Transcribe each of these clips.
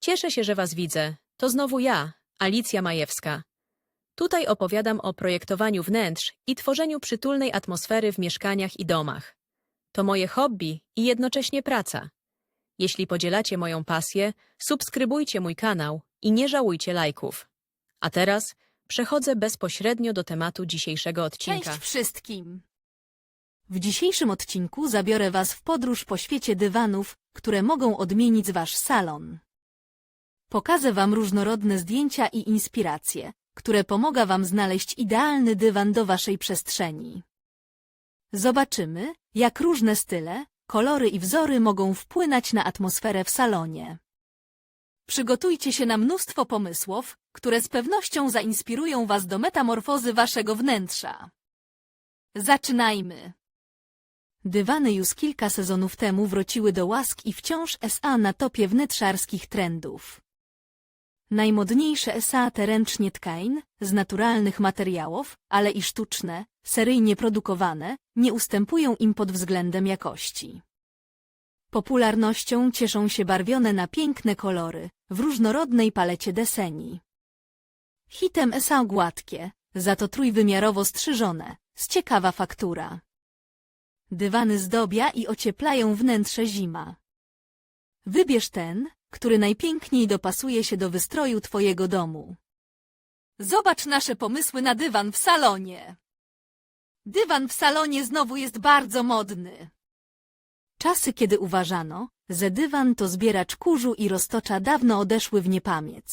Cieszę się, że Was widzę. To znowu ja, Alicja Majewska. Tutaj opowiadam o projektowaniu wnętrz i tworzeniu przytulnej atmosfery w mieszkaniach i domach. To moje hobby i jednocześnie praca. Jeśli podzielacie moją pasję, subskrybujcie mój kanał i nie żałujcie lajków. A teraz przechodzę bezpośrednio do tematu dzisiejszego odcinka. Cześć wszystkim! W dzisiejszym odcinku zabiorę Was w podróż po świecie dywanów, które mogą odmienić Wasz salon. Pokażę Wam różnorodne zdjęcia i inspiracje, które pomogą Wam znaleźć idealny dywan do Waszej przestrzeni. Zobaczymy, jak różne style, kolory i wzory mogą wpłynąć na atmosferę w salonie. Przygotujcie się na mnóstwo pomysłów, które z pewnością zainspirują Was do metamorfozy Waszego wnętrza. Zaczynajmy! Dywany już kilka sezonów temu wróciły do łask i wciąż SA na topie wnętrzarskich trendów. Najmodniejsze SA te ręcznie tkain, z naturalnych materiałów, ale i sztuczne, seryjnie produkowane, nie ustępują im pod względem jakości. Popularnością cieszą się barwione na piękne kolory, w różnorodnej palecie deseni. Hitem SA gładkie, za to trójwymiarowo strzyżone, z ciekawa faktura. Dywany zdobia i ocieplają wnętrze zima. Wybierz ten, który najpiękniej dopasuje się do wystroju Twojego domu. Zobacz nasze pomysły na dywan w salonie. Dywan w salonie znowu jest bardzo modny. Czasy, kiedy uważano, że dywan to zbieracz kurzu i roztocza dawno odeszły w niepamięć.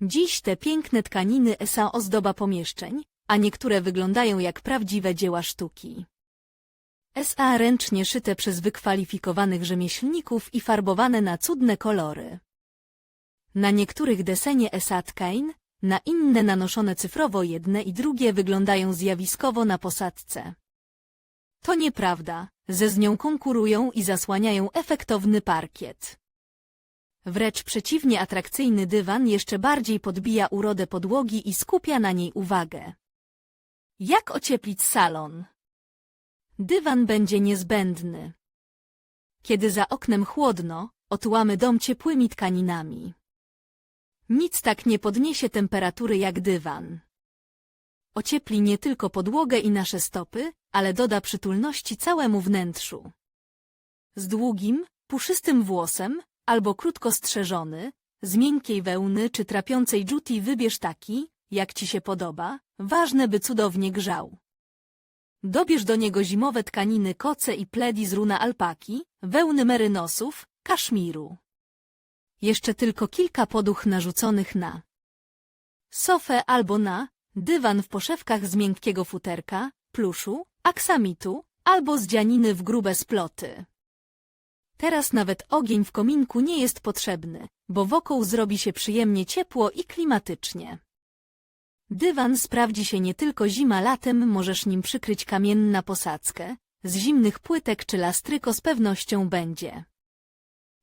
Dziś te piękne tkaniny SA ozdoba pomieszczeń, a niektóre wyglądają jak prawdziwe dzieła sztuki. SA ręcznie szyte przez wykwalifikowanych rzemieślników i farbowane na cudne kolory. Na niektórych desenie SA tkain, na inne nanoszone cyfrowo jedne i drugie wyglądają zjawiskowo na posadce. To nieprawda, ze z nią konkurują i zasłaniają efektowny parkiet. Wręcz przeciwnie atrakcyjny dywan jeszcze bardziej podbija urodę podłogi i skupia na niej uwagę. Jak ocieplić salon? Dywan będzie niezbędny. Kiedy za oknem chłodno, otułamy dom ciepłymi tkaninami. Nic tak nie podniesie temperatury jak dywan. Ociepli nie tylko podłogę i nasze stopy, ale doda przytulności całemu wnętrzu. Z długim, puszystym włosem, albo krótko strzeżony, z miękkiej wełny czy trapiącej dżuti wybierz taki, jak ci się podoba, ważne by cudownie grzał. Dobierz do niego zimowe tkaniny koce i pledi z runa alpaki, wełny merynosów, kaszmiru. Jeszcze tylko kilka poduch narzuconych na sofę albo na dywan w poszewkach z miękkiego futerka, pluszu, aksamitu albo z dzianiny w grube sploty. Teraz nawet ogień w kominku nie jest potrzebny, bo wokół zrobi się przyjemnie ciepło i klimatycznie. Dywan sprawdzi się nie tylko zima latem, możesz nim przykryć kamienna posadzkę, z zimnych płytek czy lastryko z pewnością będzie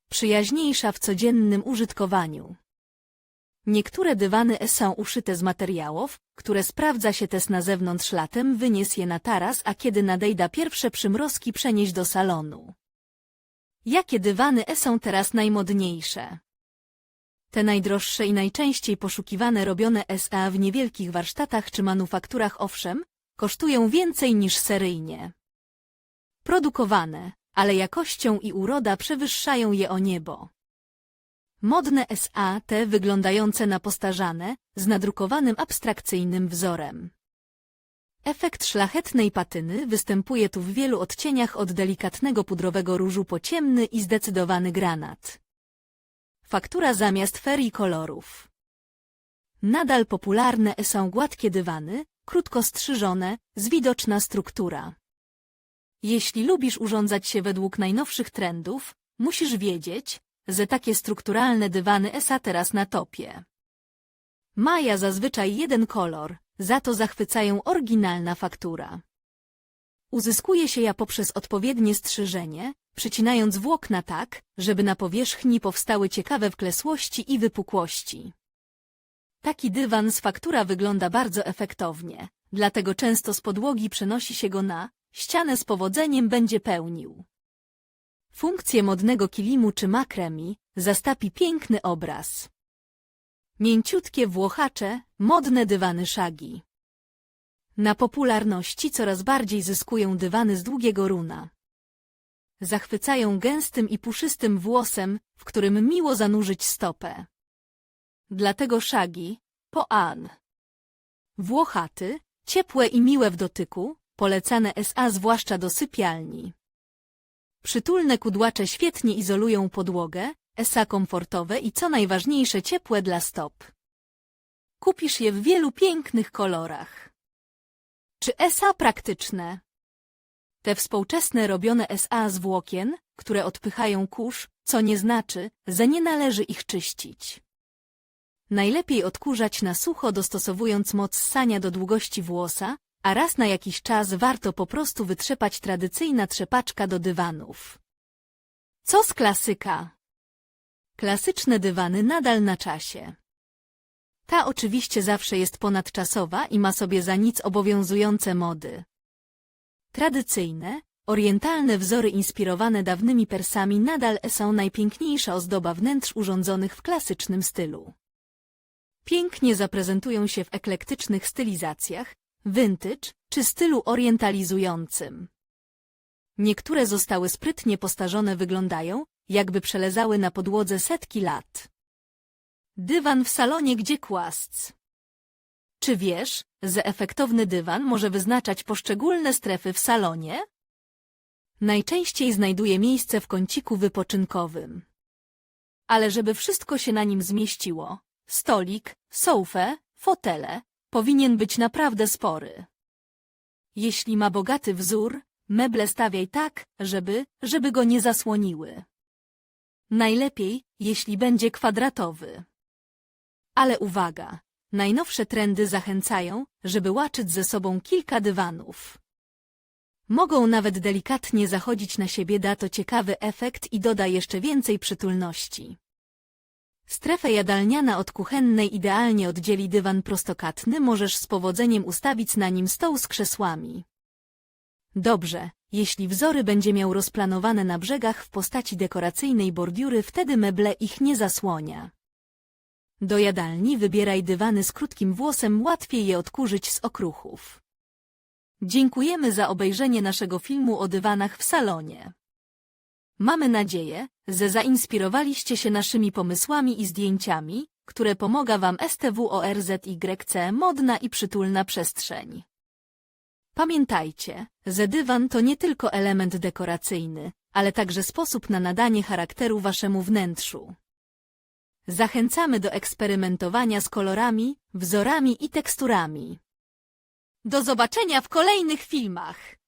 przyjaźniejsza w codziennym użytkowaniu. Niektóre dywany są uszyte z materiałów, które sprawdza się też na zewnątrz latem, wynieś je na taras, a kiedy nadejda pierwsze przymrozki przenieść do salonu. Jakie dywany są teraz najmodniejsze? Te najdroższe i najczęściej poszukiwane robione SA w niewielkich warsztatach czy manufakturach owszem, kosztują więcej niż seryjnie. Produkowane, ale jakością i uroda przewyższają je o niebo. Modne SA te wyglądające na postarzane, z nadrukowanym abstrakcyjnym wzorem. Efekt szlachetnej patyny występuje tu w wielu odcieniach od delikatnego pudrowego różu po ciemny i zdecydowany granat. Faktura zamiast ferii kolorów. Nadal popularne są gładkie dywany, krótko strzyżone, z widoczna struktura. Jeśli lubisz urządzać się według najnowszych trendów, musisz wiedzieć, że takie strukturalne dywany ESA teraz na topie. Maja zazwyczaj jeden kolor, za to zachwycają oryginalna faktura. Uzyskuje się ja poprzez odpowiednie strzyżenie, przycinając włókna tak, żeby na powierzchni powstały ciekawe wklesłości i wypukłości. Taki dywan z faktura wygląda bardzo efektownie, dlatego często z podłogi przenosi się go na ścianę z powodzeniem będzie pełnił. Funkcję modnego kilimu czy makremi zastapi piękny obraz. Mięciutkie włochacze, modne dywany szagi. Na popularności coraz bardziej zyskują dywany z długiego runa. Zachwycają gęstym i puszystym włosem, w którym miło zanurzyć stopę. Dlatego szagi, po an. Włochaty, ciepłe i miłe w dotyku, polecane SA zwłaszcza do sypialni. Przytulne kudłacze świetnie izolują podłogę, SA komfortowe i co najważniejsze ciepłe dla stop. Kupisz je w wielu pięknych kolorach. Czy SA praktyczne? Te współczesne robione SA z włokien, które odpychają kurz, co nie znaczy, że nie należy ich czyścić. Najlepiej odkurzać na sucho dostosowując moc ssania do długości włosa, a raz na jakiś czas warto po prostu wytrzepać tradycyjna trzepaczka do dywanów. Co z klasyka? Klasyczne dywany nadal na czasie. Ta oczywiście zawsze jest ponadczasowa i ma sobie za nic obowiązujące mody. Tradycyjne, orientalne wzory inspirowane dawnymi Persami nadal są najpiękniejsza ozdoba wnętrz urządzonych w klasycznym stylu. Pięknie zaprezentują się w eklektycznych stylizacjach, vintage czy stylu orientalizującym. Niektóre zostały sprytnie postarzone wyglądają, jakby przelezały na podłodze setki lat. Dywan w salonie gdzie kłasc. Czy wiesz, że efektowny dywan może wyznaczać poszczególne strefy w salonie? Najczęściej znajduje miejsce w kąciku wypoczynkowym. Ale żeby wszystko się na nim zmieściło, stolik, sofę, fotele, powinien być naprawdę spory. Jeśli ma bogaty wzór, meble stawiaj tak, żeby, żeby go nie zasłoniły. Najlepiej, jeśli będzie kwadratowy. Ale uwaga, najnowsze trendy zachęcają, żeby łaczyć ze sobą kilka dywanów. Mogą nawet delikatnie zachodzić na siebie, da to ciekawy efekt i doda jeszcze więcej przytulności. Strefę jadalniana od kuchennej idealnie oddzieli dywan prostokatny, możesz z powodzeniem ustawić na nim stoł z krzesłami. Dobrze, jeśli wzory będzie miał rozplanowane na brzegach w postaci dekoracyjnej bordiury, wtedy meble ich nie zasłania. Do jadalni wybieraj dywany z krótkim włosem, łatwiej je odkurzyć z okruchów. Dziękujemy za obejrzenie naszego filmu o dywanach w salonie. Mamy nadzieję, że zainspirowaliście się naszymi pomysłami i zdjęciami, które pomaga Wam STWORZYC modna i przytulna przestrzeń. Pamiętajcie, że dywan to nie tylko element dekoracyjny, ale także sposób na nadanie charakteru Waszemu wnętrzu. Zachęcamy do eksperymentowania z kolorami, wzorami i teksturami. Do zobaczenia w kolejnych filmach!